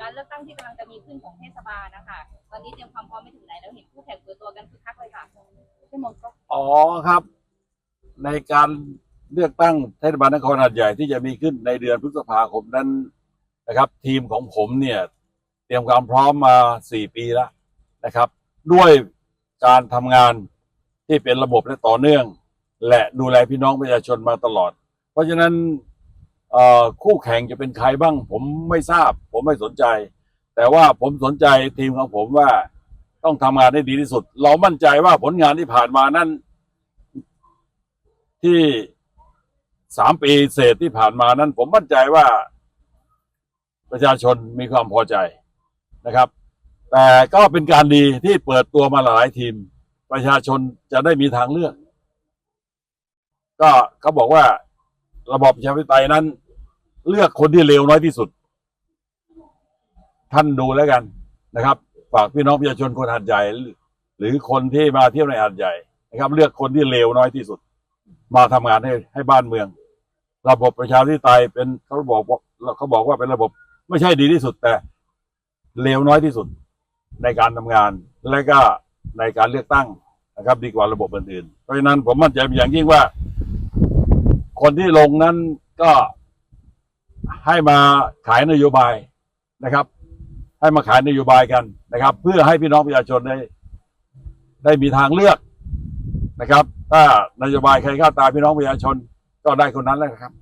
การเลือกตั้งที่กำลังจะมีขึ้นของเทศบาลนะคะตอนนี้เตรียมความพร้อมไปถึงไหนแล้วเห็นคู่แข่งเปิดตัวกันคึกคักเลยค่ะพี่มงก็อ๋อครับ ในการเลือกตั้งเทศบาลนครหาดใหญ่ที่จะมีขึ้นในเดือนพฤษภาคมนั้นนะครับ ทีมของผมเนี่ย เตรียมความพร้อมมาสี่ปีแล้วนะครับ ด้วยการทำงานที่เป็นระบบและต่อเนื่อง และดูแลพี่น้องประชาชนมาตลอด เพราะฉะนั้น คู่แข่งจะเป็นใครบ้าง ผมไม่ทราบ ผมไม่สนใจ แต่ว่าผมสนใจทีมของผมว่าต้องทำงานให้ดีที่สุด เรามั่นใจว่าผลงานที่ผ่านมานั้น ที่สามปีเศษที่ผ่านมานั้น ผมมั่นใจว่า ประชาชนมีความพอใจนะครับ แต่ก็เป็นการดีที่เปิดตัวมาหลายทีม ประชาชนจะได้มีทางเลือก ก็เขาบอกว่า ระบอบประชาธิปไตยนั้น เลือกคนที่เลวน้อยที่สุด ท่านดูแล้วกันนะครับฝากพี่น้องประชาชนคนหาดใหญ่ หรือคนที่มาเที่ยวในหาดใหญ่นะครับ เลือกคนที่เลวน้อยที่สุด มาทำงานให้ให้บ้านเมือง ระบบประชาธิปไตยเป็นเขาบอกว่าเขาบอกว่าเป็นระบบ ไม่ใช่ดีที่สุดแต่เลวน้อยที่สุดในการทำงาน และก็ในการเลือกตั้งนะครับ ดีกว่าระบบอื่นๆเพราะฉะนั้นผมมั่นใจเป็นอย่างยิ่งว่า คนที่ลงนั้นก็ให้มาขายนโยบายนะครับ ให้มาขายนโยบายกันนะครับ เพื่อให้พี่น้องประชาชนได้ ได้มีทางเลือกนะครับ ถ้านโยบายใครเข้าตาพี่น้องประชาชนก็ได้คนนั้นแหละครับ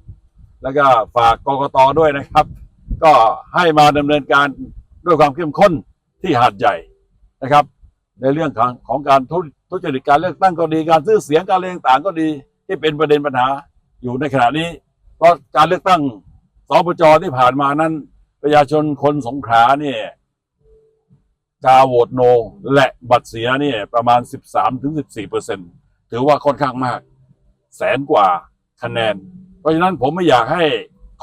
แล้วก็ฝากกกตด้วยนะครับ ก็ให้มาดำเนินการด้วยความเข้มข้นที่หาดใหญ่นะครับ ในเรื่องของของการทุทุจริตการเลือกตั้งก็ดีการซื้อเสียงการเลือกต่างก็ดีที่เป็นประเด็นปัญหา อยู่ในขณะนี้ เพราะการเลือกตั้งสปจที่ผ่านมานั้น ประชาชนคนสงขลาเนี่ยกาโหวตโน และบัตรเสียเนี่ยประมาณ 13-14%ถึง14เปอร์เซ็นถือว่าค่อนข้างมาก แสนกว่าคะแนน เพราะฉะนั้นผมไม่อยากให้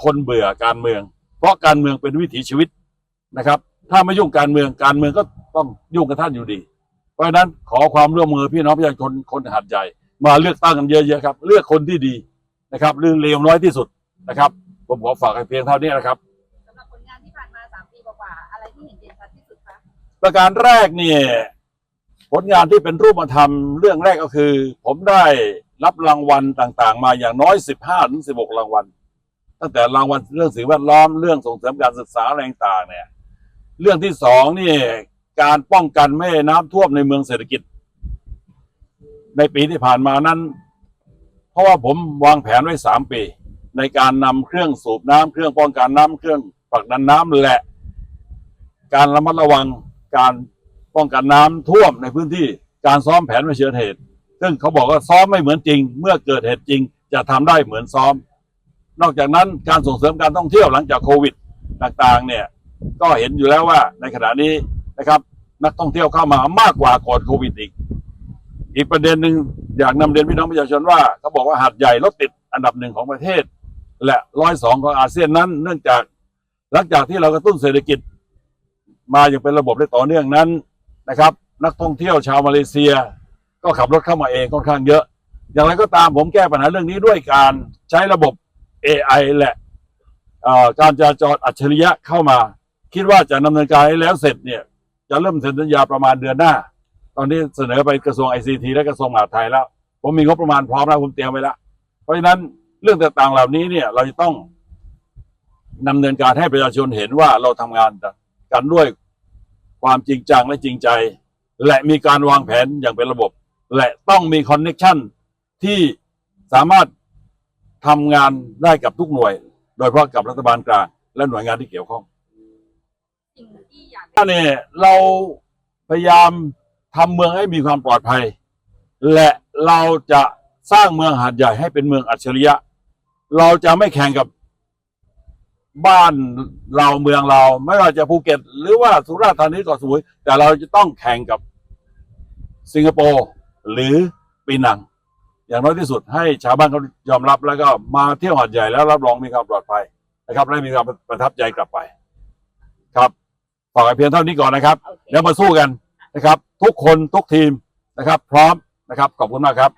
คนเบื่อการเมือง เพราะการเมืองเป็นวิถีชีวิตนะครับ ถ้าไม่ยุ่งการเมืองการเมืองก็ต้องยุ่งกับท่านอยู่ดี เพราะฉะนั้นขอความร่วมมือพี่น้องประชาชนคนหัดใหญ่ มาเลือกตั้งกันเยอะๆครับ เลือกคนที่ดี นะครับเรื่องเลวน้อยที่สุดนะครับ ผมขอฝากให้เพียงเท่านี้นะครับ สำหรับผลงานที่ผ่านมาสามปีกว่าๆอะไรที่เห็นเด่นชัดที่สุดคะประการแรกเนี่ยผลงานที่เป็นรูปธรรมเรื่องแรกก็คือ ผมได้รับรางวัลต่างๆ มาอย่างน้อย 15ถึง16 รางวัล ตั้งแต่รางวัลเรื่องสิ่งแวดล้อมเรื่องส่งเสริมการศึกษาอะไรต่างๆเนี่ยเรื่องที่สองนี่การป้องกันไม่ให้น้ำท่วมในเมืองเศรษฐกิจ ในปีที่ผ่านมานั้น เพราะว่าผมวางแผนไว้สามปี ในการนำเครื่องสูบน้ำเครื่องป้องกันน้ำเครื่องผลักดันน้ำและ การระมัดระวังการป้องกันน้ำท่วมในพื้นที่การซ้อมแผนเผชิญเหตุ ซึ่งเขาบอกว่าซ้อมไม่เหมือนจริง เมื่อเกิดเหตุจริง จะทำได้เหมือนซ้อม นอกจากนั้นการส่งเสริมการท่องเที่ยวหลังจากโควิดต่างๆเนี่ยก็เห็นอยู่แล้วว่าในขณะนี้นะครับ นักท่องเที่ยวเข้ามามากกว่าก่อนโควิดอีก อีกประเด็นหนึ่งอยากนำเรียนพี่น้องประชาชนว่าเขาบอกว่าหาดใหญ่รถติดอันดับหนึ่งของประเทศ และร้อยสองของอาเซียนนั้น เนื่องจากหลังจากที่เรากระตุ้นเศรษฐกิจ มาอย่างเป็นระบบได้ต่อเนื่องนั้นนะครับ นักท่องเที่ยวชาวมาเลเซีย ก็ขับรถเข้ามาเองค่อนข้างเยอะ อย่างไรก็ตามผมแก้ปัญหาเรื่องนี้ด้วยการใช้ระบบ AI และอ่อการจราจรอัจฉริยะเข้ามา คิดว่าจะดำเนินการให้แล้วเสร็จเนี่ยจะเริ่มเซ็นสัญญาประมาณเดือนหน้า ตอนนี้เสนอไปกระทรวง ICT และกระทรวงมหาดไทยแล้ว ผมมีงบประมาณพร้อมแล้วผมเตรียมไว้แล้วเพราะฉะนั้นเรื่องต่างๆเหล่านี้เนี่ยเราจะต้องดำเนินการให้ประชาชนเห็นว่าเราทำงานกันด้วยความจริงจังและจริงใจ และมีการวางแผนอย่างเป็นระบบ และต้องมีคอนเน็ชันที่สามารถทำงานได้กับทุกหน่วย โดยเฉพาะกับรัฐบาลกลางและหน่วยงานที่เกี่ยวข้องสิ่งที่อยากถ้าเนี่ยเราพยายาม ทำเมืองให้มีความปลอดภัย และเราจะสร้างเมืองหาดใหญ่ให้เป็นเมืองอัจฉริยะ เราจะไม่แข่งกับบ้านเราเมืองเรา ไม่ว่าจะภูเก็ต หรือว่าสุราษฎร์ธานีเกาะสมุยแต่เราจะต้องแข่งกับสิงคโปร์หรือปีนัง อย่างน้อยที่สุดให้ชาวบ้านเขายอมรับแล้วก็มาเที่ยวหาดใหญ่แล้วรับรองมีความปลอดภัยนะครับและมีความประทับใจกลับไป ครับฝากไว้เพียงเท่านี้ก่อนนะครับ แล้วมาสู้กันนะครับทุกคนทุกทีมนะครับ พร้อมนะครับ ขอบคุณมากครับ